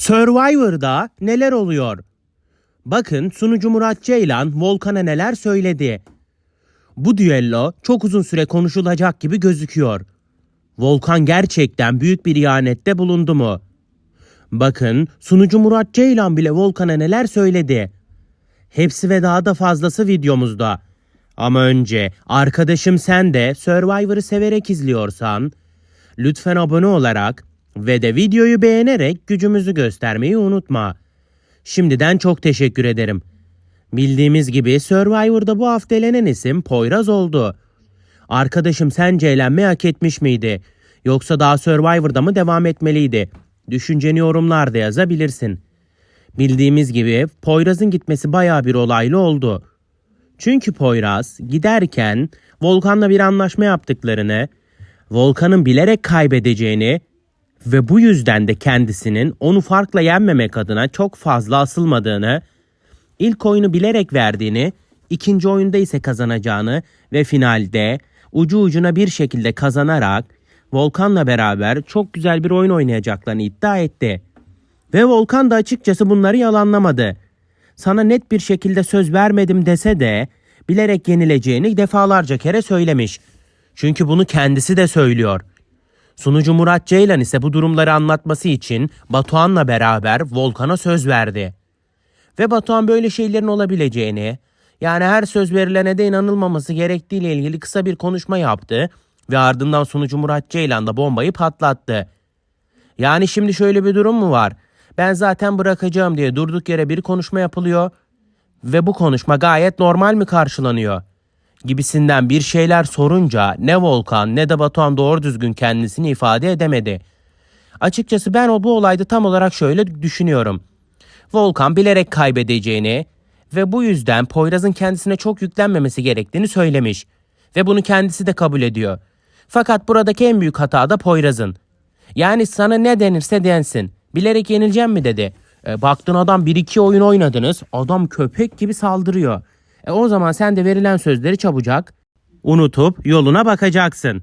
Survivor'da neler oluyor? Bakın sunucu Murat Ceylan Volkan'a neler söyledi. Bu düello çok uzun süre konuşulacak gibi gözüküyor. Volkan gerçekten büyük bir ihanette bulundu mu? Bakın sunucu Murat Ceylan bile Volkan'a neler söyledi. Hepsi ve daha da fazlası videomuzda. Ama önce arkadaşım sen de Survivor'ı severek izliyorsan lütfen abone olarak ve de videoyu beğenerek gücümüzü göstermeyi unutma. Şimdiden çok teşekkür ederim. Bildiğimiz gibi Survivor'da bu hafta elenen isim Poyraz oldu. Arkadaşım sence eğlenmeyi hak etmiş miydi? Yoksa daha Survivor'da mı devam etmeliydi? Düşünceni yorumlarda yazabilirsin. Bildiğimiz gibi Poyraz'ın gitmesi baya bir olaylı oldu. Çünkü Poyraz giderken Volkan'la bir anlaşma yaptıklarını, Volkan'ın bilerek kaybedeceğini ve bu yüzden de kendisinin onu farkla yenmemek adına çok fazla asılmadığını, ilk oyunu bilerek verdiğini, ikinci oyunda ise kazanacağını ve finalde ucu ucuna bir şekilde kazanarak Volkan'la beraber çok güzel bir oyun oynayacaklarını iddia etti. Ve Volkan da açıkçası bunları yalanlamadı. Sana net bir şekilde söz vermedim dese de bilerek yenileceğini defalarca kere söylemiş. Çünkü bunu kendisi de söylüyor. Sunucu Murat Ceylan ise bu durumları anlatması için Batuhan'la beraber Volkan'a söz verdi. Ve Batuhan böyle şeylerin olabileceğini, yani her söz verilene de inanılmaması gerektiğiyle ilgili kısa bir konuşma yaptı ve ardından sunucu Murat Ceylan da bombayı patlattı. Yani şimdi şöyle bir durum mu var? Ben zaten bırakacağım diye durduk yere bir konuşma yapılıyor ve bu konuşma gayet normal mi karşılanıyor? Gibisinden bir şeyler sorunca ne Volkan ne de Batuhan doğru düzgün kendisini ifade edemedi. Açıkçası ben o bu olayda tam olarak şöyle düşünüyorum. Volkan bilerek kaybedeceğini ve bu yüzden Poyraz'ın kendisine çok yüklenmemesi gerektiğini söylemiş ve bunu kendisi de kabul ediyor. Fakat buradaki en büyük hata da Poyraz'ın. Yani sana ne denirse densin. Bilerek yenileceğim mi dedi. E, baktın adam 1-2 oyun oynadınız. Adam köpek gibi saldırıyor. E, o zaman sen de verilen sözleri çabucak unutup yoluna bakacaksın.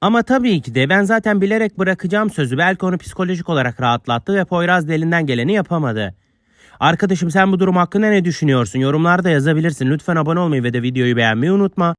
Ama tabii ki de ben zaten bilerek bırakacağım sözü belki onu psikolojik olarak rahatlattı ve Poyraz da elinden geleni yapamadı. Arkadaşım sen bu durum hakkında ne düşünüyorsun? Yorumlarda yazabilirsin. Lütfen abone olmayı ve de videoyu beğenmeyi unutma.